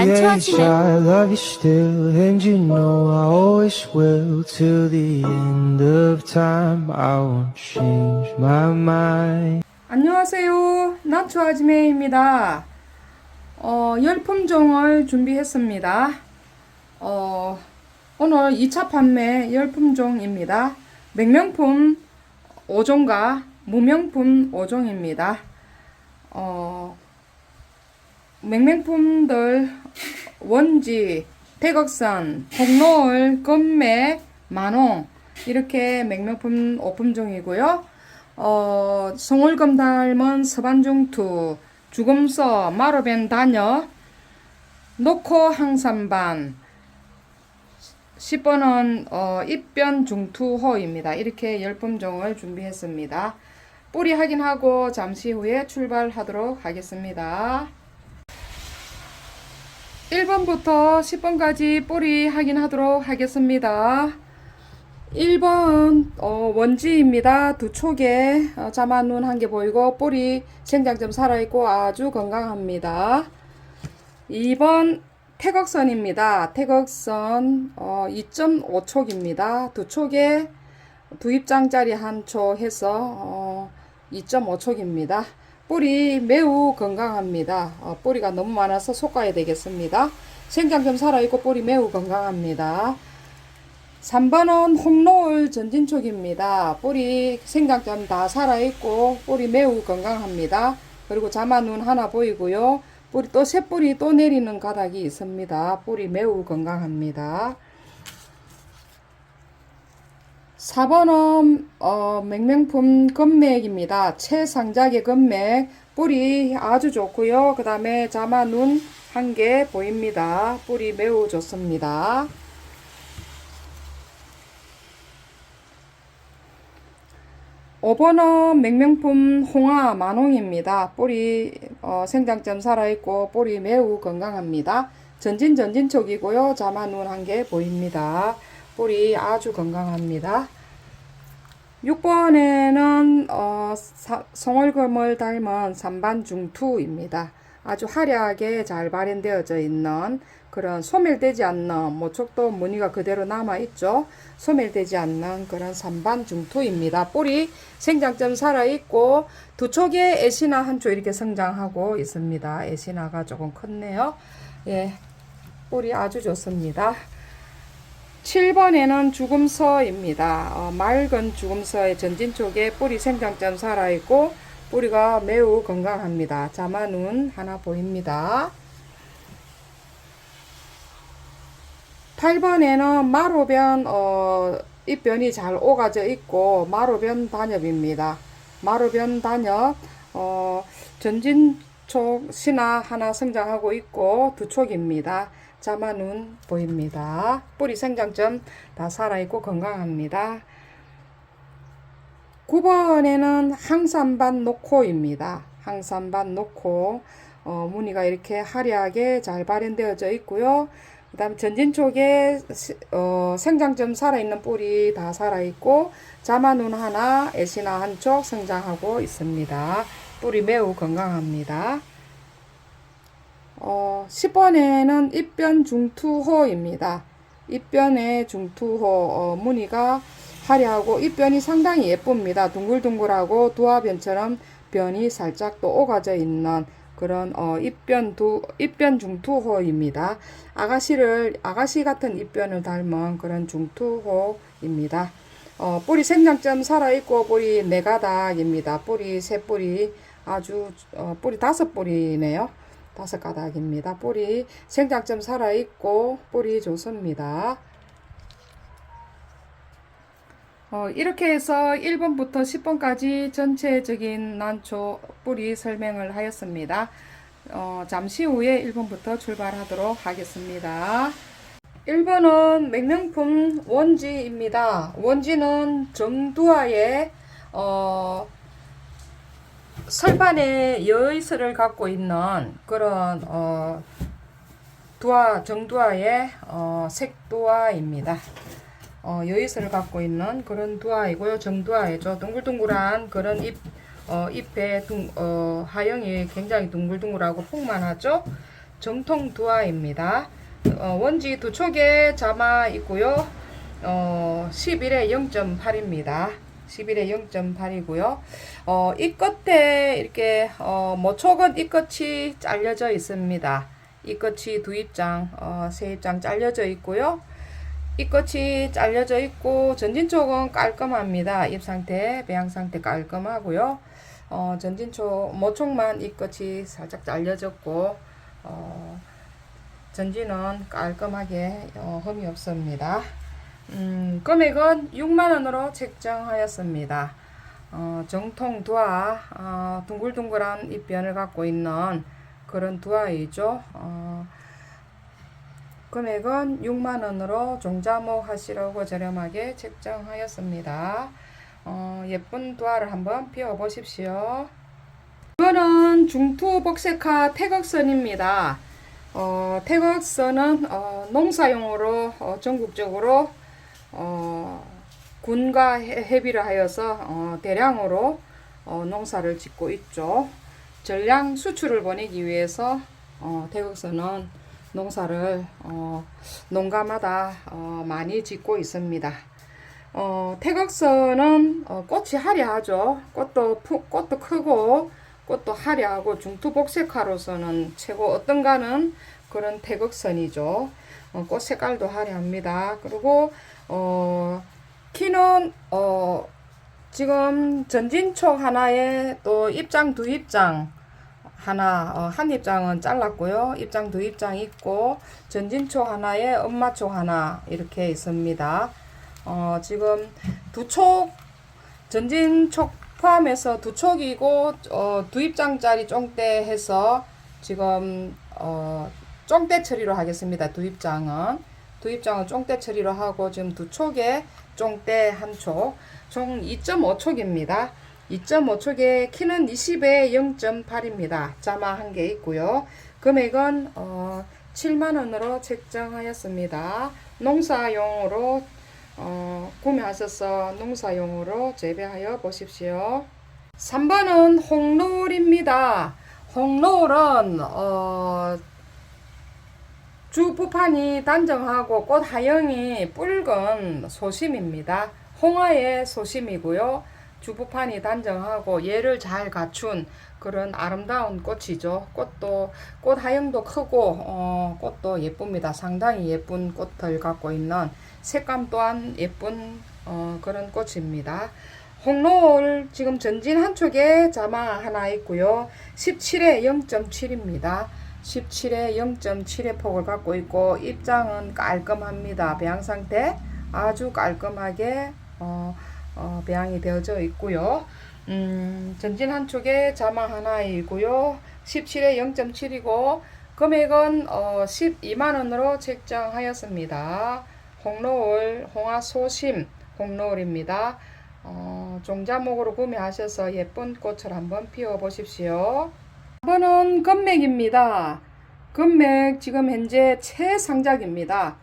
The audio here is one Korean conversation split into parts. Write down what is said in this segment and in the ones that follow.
난 age, 좋아지네. I love you still, and you know I always will. Till the end of time, I won't change my mind. 안녕하세요. 나초 아지매입니다. 어, 열품종을 준비했습니다. 어, 오늘 2차 판매 열품종입니다. 맥명품 5종과 무명품 5종입니다. 어, 맥명품들 원지, 태극선, 홍노을, 금맥, 만홍 이렇게 맥명품 5품종이고요. 어, 송월금 닮은 서반중투, 주금서, 마로벤 다녀, 노코 항산반, 10번은 어, 입변 중투호입니다. 이렇게 열품종을 준비했습니다. 뿌리 확인하고 잠시 후에 출발하도록 하겠습니다. 1번부터 10번까지 뿌리 확인하도록 하겠습니다. 1번 어, 원지입니다. 두 촉에 어, 자만눈 한 개 보이고 뿌리 생장점 살아있고 아주 건강합니다. 2번 태극선입니다. 태극선 어, 2.5촉입니다. 두 촉에 두 입장짜리 한 촉 해서 어, 2.5촉입니다. 뿌리 매우 건강합니다. 어, 뿌리가 너무 많아서 솎아야 되겠습니다. 생장점 살아있고 뿌리 매우 건강합니다. 3번은 홍노을 전진촉입니다. 뿌리 생장점 다 살아있고 뿌리 매우 건강합니다. 그리고 자마눈 하나 보이고요. 뿌리 또 새뿌리 또 내리는 가닥이 있습니다. 뿌리 매우 건강합니다. 4번은 어, 맹명품 건맥입니다. 최상작의 건맥 뿌리 아주 좋고요. 그 다음에 자마눈 한 개 보입니다. 뿌리 매우 좋습니다. 5번은 맹명품 홍화 만홍입니다. 뿌리 어, 생장점 살아있고 뿌리 매우 건강합니다. 전진 전진촉이고요. 자마눈 한 개 보입니다. 뿌리 아주 건강합니다. 6번에는 어, 사, 송월금을 닮은 삼반중투입니다. 아주 화려하게 잘 발현되어져 있는 그런 소멸되지 않는 모촉도 무늬가 그대로 남아 있죠. 소멸되지 않는 그런 삼반중투입니다. 뿌리 생장점 살아 있고 두 촉에 애시나 한 쪽 이렇게 성장하고 있습니다. 애시나가 조금 컸네요. 예, 뿌리 아주 좋습니다. 7번에는 죽음서입니다. 어, 맑은 죽음서의 전진 쪽에 뿌리 생장점 살아있고 뿌리가 매우 건강합니다. 자마눈 하나 보입니다. 8번에는 마로변 어, 입변이 잘 오가져 있고 마로변 단엽입니다. 마로변 단엽 어, 전진촉 신화 하나 성장하고 있고 두 촉입니다. 자마눈 보입니다. 뿌리 생장점 다 살아있고 건강합니다. 9번에는 항산반 노코입니다. 항산반 노코 어, 무늬가 이렇게 화려하게 잘 발현되어져 있고요. 그 다음 전진 쪽에 어, 생장점 살아있는 뿌리 다 살아있고 자마눈 하나, 애시나 한쪽 성장하고 있습니다. 뿌리 매우 건강합니다. 어, 10번에는 입변 중투호입니다. 입변의 중투호 어, 무늬가 화려하고 입변이 상당히 예쁩니다. 둥글둥글하고 두화변처럼 변이 살짝 또 오가져 있는 그런 어, 입변 두 입변 중투호입니다. 아가씨를 아가씨 같은 입변을 닮은 그런 중투호입니다. 어, 뿌리 생장점 살아 있고 뿌리 네 가닥입니다. 뿌리 세 뿌리 아주 어, 뿌리 다섯 뿌리네요. 다섯 가닥입니다. 뿌리 생장 점 살아 있고 뿌리 좋습니다. 어, 이렇게 해서 1번부터 10번까지 전체적인 난초 뿌리 설명을 하였습니다. 어, 잠시 후에 1번부터 출발하도록 하겠습니다. 1번은 맥명품 원지입니다. 원지는 정두화의 어, 설판에 여의슬을 갖고 있는 그런 어, 두화 정두화의 어, 색두화입니다. 어, 여의슬을 갖고 있는 그런 두화이고요. 정두화이죠. 둥글둥글한 그런 잎, 어, 잎의 둥, 어, 하영이 굉장히 둥글둥글하고 풍만하죠. 정통 두화입니다. 어, 원지 두 촉에 자마 있고요. 어, 11에 0.8입니다. 11에 0.8이고요. 어, 이 끝에 이렇게 어, 모촉은 이 끝이 잘려져 있습니다. 이 끝이 두 입장, 어, 세 입장 잘려져 있고요. 이 끝이 잘려져 있고 전진 쪽은 깔끔합니다. 잎 상태, 배양 상태 깔끔하고요. 어, 전진 쪽 모촉만 이 끝이 살짝 잘려졌고 어, 전진은 깔끔하게 어, 흠이 없습니다. 음, 금액은 6만 원으로 책정하였습니다. 어, 정통 두화, 어, 둥글둥글한 잎변을 갖고 있는 그런 두화이죠. 어, 금액은 6만 원으로 종자목 하시라고 저렴하게 책정하였습니다. 어, 예쁜 두화를 한번 피워 보십시오. 이거는 중투 복색화 태극선입니다. 어, 태극선은 어, 농사용으로 어, 전국적으로 어, 군과 해- 협의를 하여서 어, 대량으로 어, 농사를 짓고 있죠. 전량 수출을 보내기 위해서 어, 태극선은 농사를 어, 농가마다 어, 많이 짓고 있습니다. 어, 태극선은 어, 꽃이 화려하죠. 꽃도 푸, 꽃도 크고 꽃도 화려하고 중투복색화로서는 최고 어떤가는 그런 태극선이죠. 어, 꽃 색깔도 화려합니다. 그리고 어, 키는 어, 지금 전진촉 하나에 또 입장 두 입장 하나 어, 한 입장은 잘랐고요. 입장 두 입장 있고 전진촉 하나에 엄마촉 하나 이렇게 있습니다. 어, 지금 두촉 전진촉 포함해서 두 촉이고 어, 두 입장짜리 쫑대 해서 지금 어, 쫑대 처리로 하겠습니다. 두 입장은 두 입장은 쫑대 처리로 하고 지금 두 촉에 쫑대 한 촉, 총 2.5촉입니다. 2.5촉에 키는 20에 0.8입니다. 자마 한 개 있고요. 금액은 어, 7만 원으로 책정하였습니다. 농사용으로 어, 구매하셔서 농사용으로 재배하여 보십시오. 3번은 홍노을입니다. 홍노을은 어, 주 부판이 단정하고 꽃 하영이 붉은 소심입니다. 홍화의 소심이고요. 주부판이 단정하고 얘를 잘 갖춘 그런 아름다운 꽃이죠. 꽃도 꽃 하영도 크고 어, 꽃도 예쁩니다. 상당히 예쁜 꽃을 갖고 있는 색감 또한 예쁜 어, 그런 꽃입니다. 홍노을 지금 전진 한 촉에 자마 하나 있고요. 17에 0.7입니다. 17에 0.7의 폭을 갖고 있고 입장은 깔끔합니다. 배양 상태 아주 깔끔하게 어, 어, 배양이 되어져 있고요. 음, 전진 한 촉에 자마 하나이고요. 17에 0.7이고 금액은 어, 12만 원으로 책정하였습니다. 홍노을 홍화소심 홍노을입니다. 어, 종자목으로 구매하셔서 예쁜 꽃을 한번 피워 보십시오. 4번은 금맥입니다. 금맥 지금 현재 최상작입니다.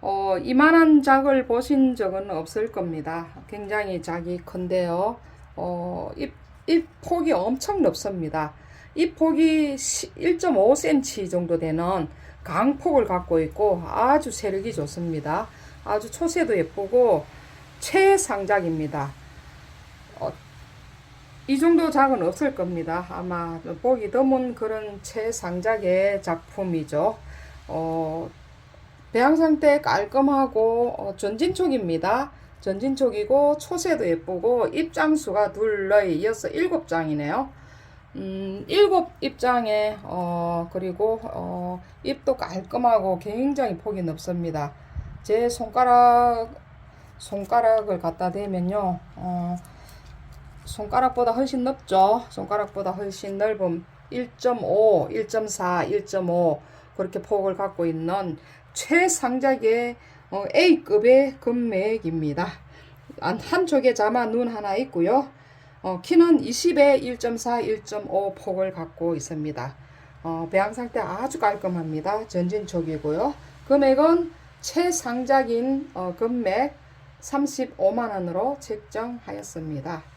어, 이만한 작을 보신 적은 없을 겁니다. 굉장히 작이 큰데요. 어, 잎, 잎 폭이 엄청 넓습니다. 잎 폭이 1.5cm 정도 되는 강폭을 갖고 있고 아주 세력이 좋습니다. 아주 초세도 예쁘고 최상작입니다. 어, 이 정도 작은 없을 겁니다. 아마 보기 드문 그런 최상작의 작품이죠. 어, 배양 상태 깔끔하고 어, 전진촉입니다. 전진촉이고 초세도 예쁘고 입장수가 둘러 이어서 일곱 장이네요. 음, 일곱 입장에 어, 그리고 어, 잎도 깔끔하고 굉장히 폭이 넓습니다. 제 손가락 손가락을 갖다 대면요. 어, 손가락보다 훨씬 넓죠. 손가락보다 훨씬 넓은 1.5, 1.4, 1.5 그렇게 폭을 갖고 있는 최상작의 어, A급의 금맥입니다. 한- 한쪽에 자마 눈 하나 있고요. 어, 키는 20에 1.4, 1.5 폭을 갖고 있습니다. 어, 배양 상태 아주 깔끔합니다. 전진촉이고요. 금액은 최상작인 어, 금맥 35만 원으로 책정하였습니다.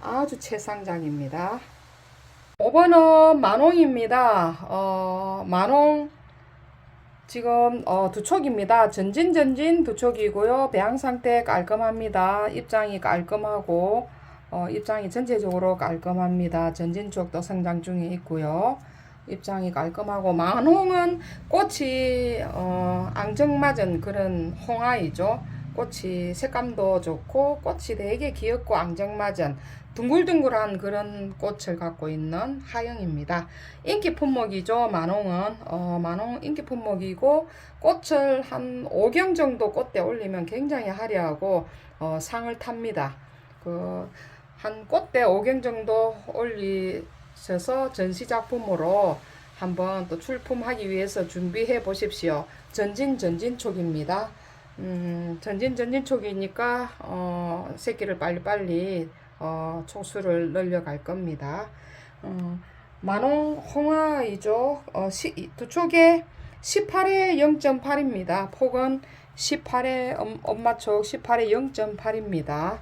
아주 최상작입니다. 5번은 만홍입니다. 어, 만홍 지금 어, 두 촉입니다. 전진 전진 두 촉이고요. 배양 상태 깔끔합니다. 입장이 깔끔하고 어, 입장이 전체적으로 깔끔합니다. 전진 쪽도 성장 중에 있고요. 입장이 깔끔하고 만홍은 꽃이 어, 앙증맞은 그런 홍아이죠. 꽃이 색감도 좋고 꽃이 되게 귀엽고 앙증맞은 둥글둥글한 그런 꽃을 갖고 있는 하영입니다. 인기 품목이죠. 만홍은 어, 만홍 인기 품목이고 꽃을 한 5경 정도 꽃대 올리면 굉장히 화려하고 어, 상을 탑니다. 그 한 꽃대 5경 정도 올리셔서 전시 작품으로 한번 또 출품하기 위해서 준비해 보십시오. 전진 전진촉입니다. 음, 전진 전진 촉이니까 어, 새끼를 빨리빨리 어, 촉수를 늘려갈 겁니다. 어, 만홍 홍화이죠. 어, 시, 이- 두 촉에 18에 0.8입니다. 폭은 18에 엄, 엄마촉 18에 0.8입니다.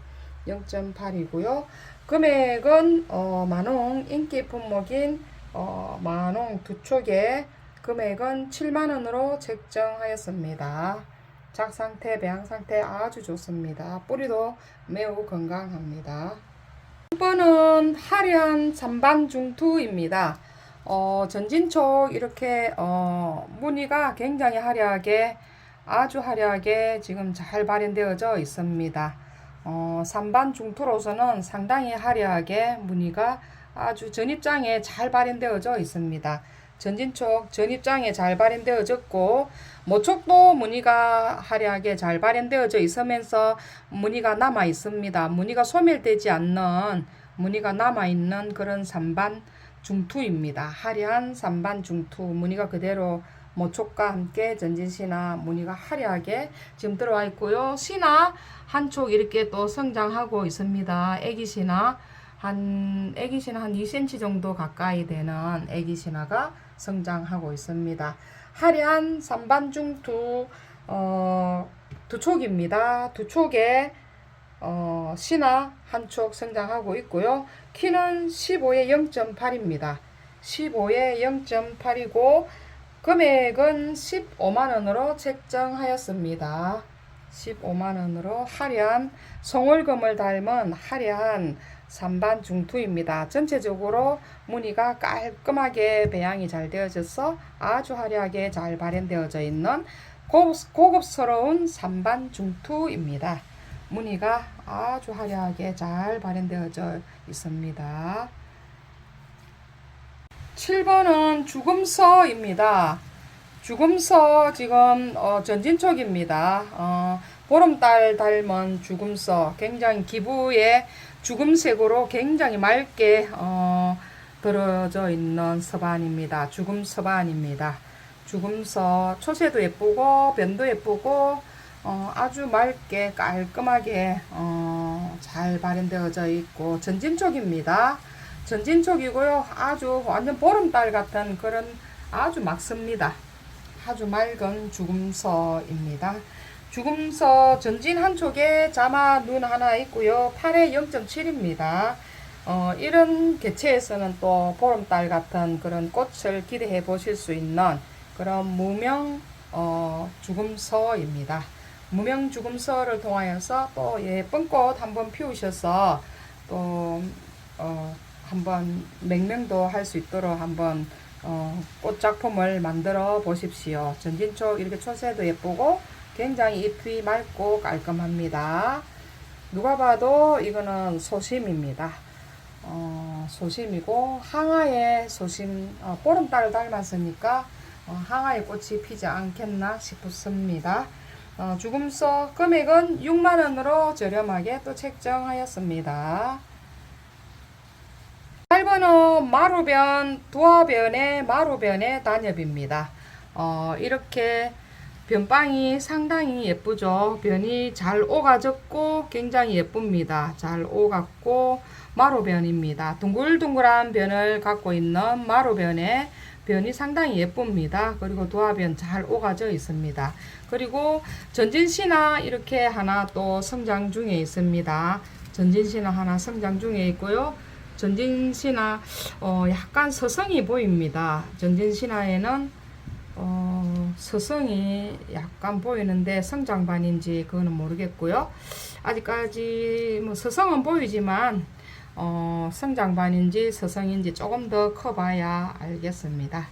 0.8이고요. 금액은 어, 만홍 인기 품목인 어, 만홍 두 촉에 금액은 7만 원으로 책정하였습니다. 작 상태, 배양 상태 아주 좋습니다. 뿌리도 매우 건강합니다. 1번은 화려한 잔반 중투입니다. 어, 전진촉 이렇게 어, 무늬가 굉장히 화려하게 아주 화려하게 지금 잘 발현되어져 있습니다. 어, 산반 중투로서는 상당히 화려하게 무늬가 아주 전입장에 잘 발현되어져 있습니다. 전진촉 전입장에 잘 발현되어졌고 모촉도 무늬가 화려하게 잘 발현되어져 있으면서 무늬가 남아 있습니다. 무늬가 소멸되지 않는 무늬가 남아 있는 그런 산반 중투입니다. 화려한 산반 중투 무늬가 그대로 모촉과 함께 전진시나 무늬가 화려하게 지금 들어와 있고요. 시나 한쪽 이렇게 또 성장하고 있습니다. 애기시나 한 애기시나 한 2cm 정도 가까이 되는 애기시나가 성장하고 있습니다. 화려한 산반중투 어, 두 촉입니다. 두 촉에 어, 시나 한촉 성장하고 있고요. 키는 15에 0.8입니다. 15에 0.8이고 금액은 15만 원으로 책정하였습니다. 15만 원으로 화려한 송월금을 닮은 화려한 산반 중투입니다. 전체적으로 무늬가 깔끔하게 배양이 잘 되어져서 아주 화려하게 잘 발현되어져 있는 고급, 고급스러운 산반 중투입니다. 무늬가 아주 화려하게 잘 발현되어져 있습니다. 7번은 죽음서입니다. 죽음서 지금 어, 전진촉입니다. 어, 보름달 닮은 죽음서 굉장히 기부에 죽음색으로 굉장히 맑게 어, 들어져 있는 서반입니다. 죽음 서반입니다. 죽음서 초세도 예쁘고 변도 예쁘고 어, 아주 맑게 깔끔하게 어, 잘 발현되어져 있고 전진촉입니다. 전진촉이고요. 아주 완전 보름달 같은 그런 아주 맑습니다. 아주 맑은 죽음서입니다. 죽음서 전진 한쪽에 자마 눈 하나 있고요. 팔에 0.7입니다. 어, 이런 개체에서는 또 보름달 같은 그런 꽃을 기대해 보실 수 있는 그런 무명 어, 죽음서입니다. 무명 죽음서를 통하여서 또 예쁜 꽃 한번 피우셔서 또 어, 한번 맹명도 할 수 있도록 한번 어, 꽃 작품을 만들어 보십시오. 전진촉 이렇게 초세도 예쁘고 굉장히 잎이 맑고 깔끔합니다. 누가 봐도 이거는 소심입니다. 어, 소심이고 항아의 소심 어, 보름달을 닮았으니까 어, 항아의 꽃이 피지 않겠나 싶습니다. 어, 죽음서 금액은 6만원으로 저렴하게 또 책정하였습니다. 8번은 마루변, 두화변의 마루변의 단엽입니다. 어, 이렇게 변빵이 상당히 예쁘죠. 변이 잘 오가졌고 굉장히 예쁩니다. 잘 오갔고 마루변입니다. 둥글둥글한 변을 갖고 있는 마루변의 변이 상당히 예쁩니다. 그리고 두화변 잘 오가져 있습니다. 그리고 전진시나 이렇게 하나 또 성장 중에 있습니다. 전진시나 하나 성장 중에 있고요. 전진신화 어, 약간 서성이 보입니다. 전진신화에는 어, 서성이 약간 보이는데 성장반인지 그거는 모르겠고요. 아직까지 뭐 서성은 보이지만 어, 성장반인지 서성인지 조금 더 커봐야 알겠습니다.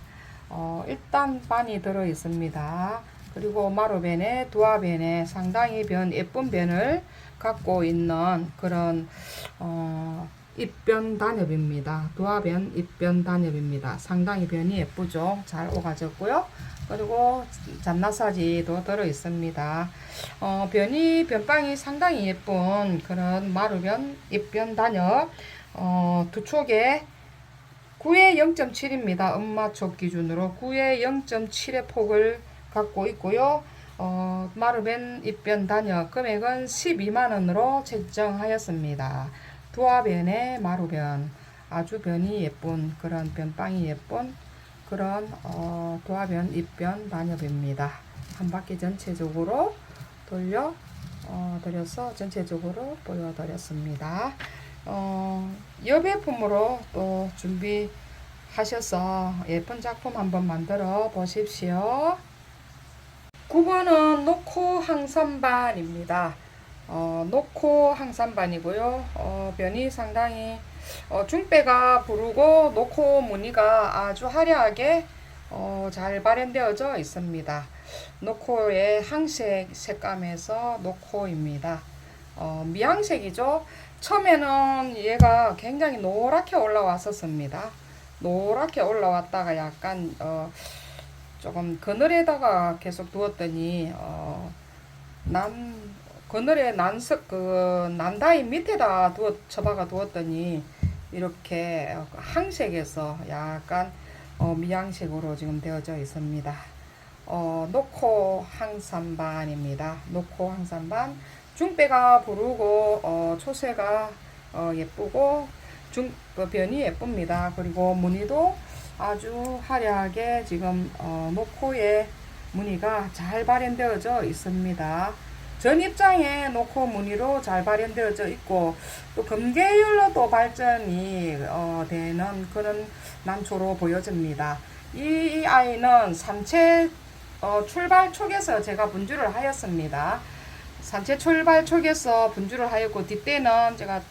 어, 일단 반이 들어 있습니다. 그리고 마루변에 두화변에 상당히 변 예쁜 변을 갖고 있는 그런 어, 입변 단엽입니다. 두화변 입변 단엽입니다. 상당히 변이 예쁘죠. 잘 오가졌고요. 그리고 잔나사지도 들어 있습니다. 어, 변이 변빵이 상당히 예쁜 그런 마루변 입변 단엽 어, 두 촉에 9의 0.7입니다. 엄마촉 기준으로 9의 0.7의 폭을 갖고 있고요. 어, 마르벤 입변 단역 금액은 12만원으로 책정하였습니다. 두화변의 마루변 아주 변이 예쁜 그런 변빵이 예쁜 그런 어, 두화변 입변 단엽입니다. 한 바퀴 전체적으로 돌려 어, 드려서 전체적으로 보여드렸습니다. 어, 여배품으로 또 준비하셔서 예쁜 작품 한번 만들어 보십시오. 9번은 노코 항산반입니다. 어, 노코 항산반이고요. 어, 변이 상당히 어, 중배가 부르고 노코 무늬가 아주 화려하게 어, 잘 발현되어져 있습니다. 노코의 항색 색감에서 노코입니다. 어, 미항색이죠. 처음에는 얘가 굉장히 노랗게 올라왔었습니다. 노랗게 올라왔다가 약간 어, 조금 그늘에다가 계속 두었더니 어, 난 그늘에 난석 그 난다이 밑에다 두어 처박아 두었더니 이렇게 항색에서 약간 어, 미양색으로 지금 되어져 있습니다. 어, 노코 항산반입니다. 노코 항산반 중배가 부르고 어, 초세가 어, 예쁘고 중그 변이 예쁩니다. 그리고 무늬도 아주 화려하게 지금 어, 노코의 무늬가 잘 발현되어져 있습니다. 전 입장에 노코 무늬로 잘 발현되어져 있고 또 금계율로도 발전이 어, 되는 그런 난초로 보여집니다. 이 아이는 산채 어, 출발 촉에서 제가 분주를 하였습니다. 산채 출발 촉에서 분주를 하였고 뒷대는 제가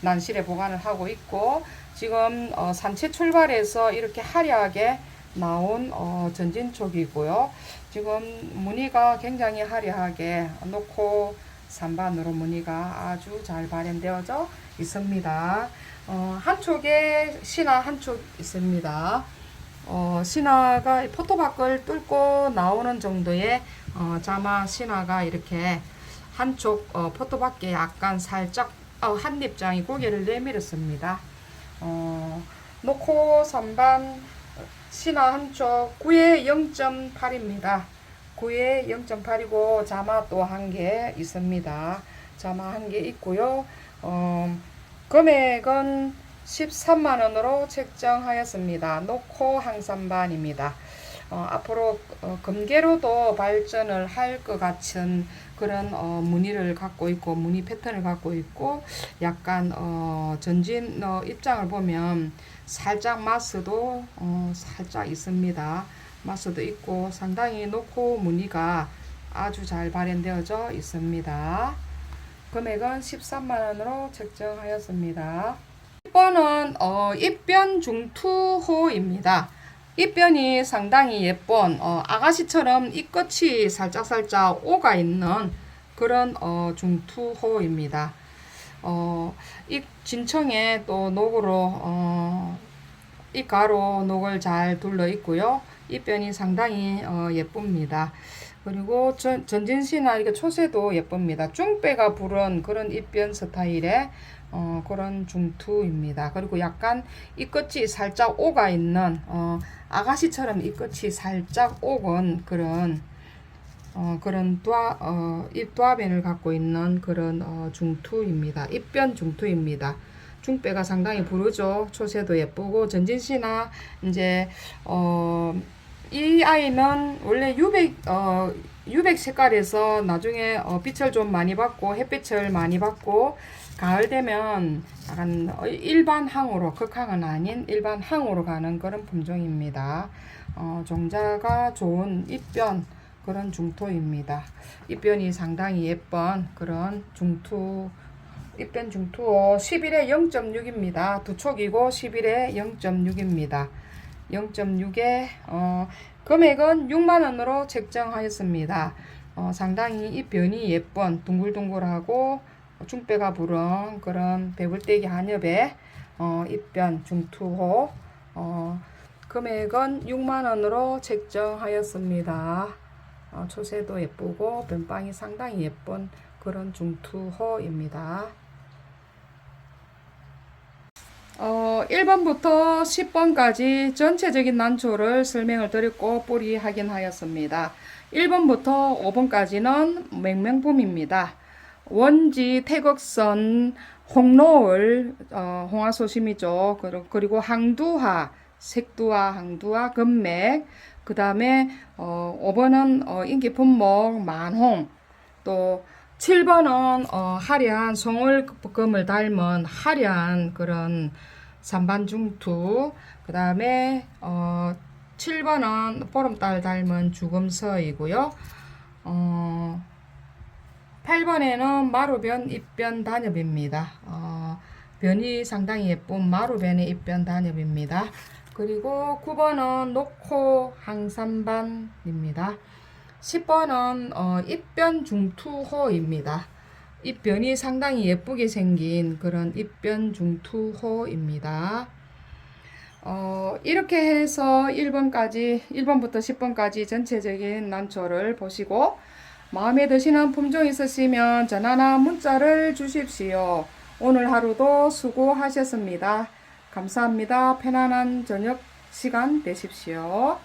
난실에 보관을 하고 있고 지금 어, 산채 출발해서 이렇게 화려하게 나온 어, 전진촉이고요. 지금 무늬가 굉장히 화려하게 놓고 산반으로 무늬가 아주 잘 발현되어져 있습니다. 어, 한쪽에 신화 한쪽 있습니다. 어, 신화가 포토박을 뚫고 나오는 정도의 어, 자마 신화가 이렇게 한쪽 어, 포토밖에 약간 살짝 어, 한 입장이 고개를 내밀었습니다. 어, 노코 선반 신화 한쪽 9에 0.8입니다. 9에 0.8이고 자마 또 한 개 있습니다. 자마 한 개 있고요. 어, 금액은 13만원으로 책정하였습니다. 노코 항산반입니다. 어, 앞으로 어, 금계로도 발전을 할 것 같은 그런 어, 무늬를 갖고 있고 무늬 패턴을 갖고 있고 약간 어, 전진 어, 입장을 보면 살짝 마스도 어, 살짝 있습니다. 마스도 있고 상당히 놓고 무늬가 아주 잘 발현되어져 있습니다. 금액은 13만원으로 책정하였습니다. 1번은 어, 입변 중투호입니다. 입변이 상당히 예쁜 어, 아가씨처럼 입끝이 살짝살짝 오가 있는 그런 어, 중투호입니다. 어, 이 진청에 또 녹으로 어, 이 가로 녹을 잘 둘러 있고요. 입변이 상당히 어, 예쁩니다. 그리고 전, 전진시나 이렇게 초세도 예쁩니다. 중배가 부른 그런 입변 스타일의 어, 그런 중투입니다. 그리고 약간 이 끝이 살짝 오가 있는 어, 아가씨처럼 이 끝이 살짝 오건 그런 어, 그런 뚜아, 어, 입뚜아변을 갖고 있는 그런 어, 중투입니다. 입변 중투입니다. 중배가 상당히 부르죠. 초세도 예쁘고 전진시나 이제 어, 이 아이는 원래 유백 어, 유백 색깔에서 나중에 어, 빛을 좀 많이 받고 햇빛을 많이 받고 가을 되면 약간 일반 항으로 극항은 아닌 일반 항으로 가는 그런 품종입니다. 어, 종자가 좋은 잎변 그런 중토입니다. 잎변이 상당히 예쁜 그런 중투 잎변 중투 11에 0.6입니다. 두 촉이고 11에 0.6입니다. 0.6에 어, 금액은 6만 원으로 책정하였습니다. 어, 상당히 잎변이 예쁜 둥글둥글하고 중배가 부른 그런 배불떼기 한엽의 어, 잎변 중투호 어, 금액은 6만 원으로 책정하였습니다. 어, 초세도 예쁘고 변방이 상당히 예쁜 그런 중투호입니다. 어, 1번부터 10번까지 전체적인 난초를 설명을 드렸고 뿌리 확인하였습니다. 1번부터 5번까지는 맹명품입니다. 원지, 태극선, 홍로을, 어, 홍화소심이죠. 그리고 항두화, 색두화, 항두화, 금맥, 그 다음에 어, 5번은 어, 인기 품목, 만홍, 또 7번은 어, 화려한 송월금을 닮은 화려한 그런 산반중투 그 다음에 어, 7번은 보름달 닮은 주금서이고요. 어, 8번에는 마루변 입변 단엽입니다. 어, 변이 상당히 예쁜 마루변의 입변 단엽입니다. 그리고 9번은 녹호 항산반입니다. 10번은 어, 입변 중투호입니다. 입변이 상당히 예쁘게 생긴 그런 입변 중투호입니다. 어, 이렇게 해서 1번까지, 1번부터 10번까지 전체적인 난초를 보시고 마음에 드시는 품종 있으시면 전화나 문자를 주십시오. 오늘 하루도 수고하셨습니다. 감사합니다. 편안한 저녁 시간 되십시오.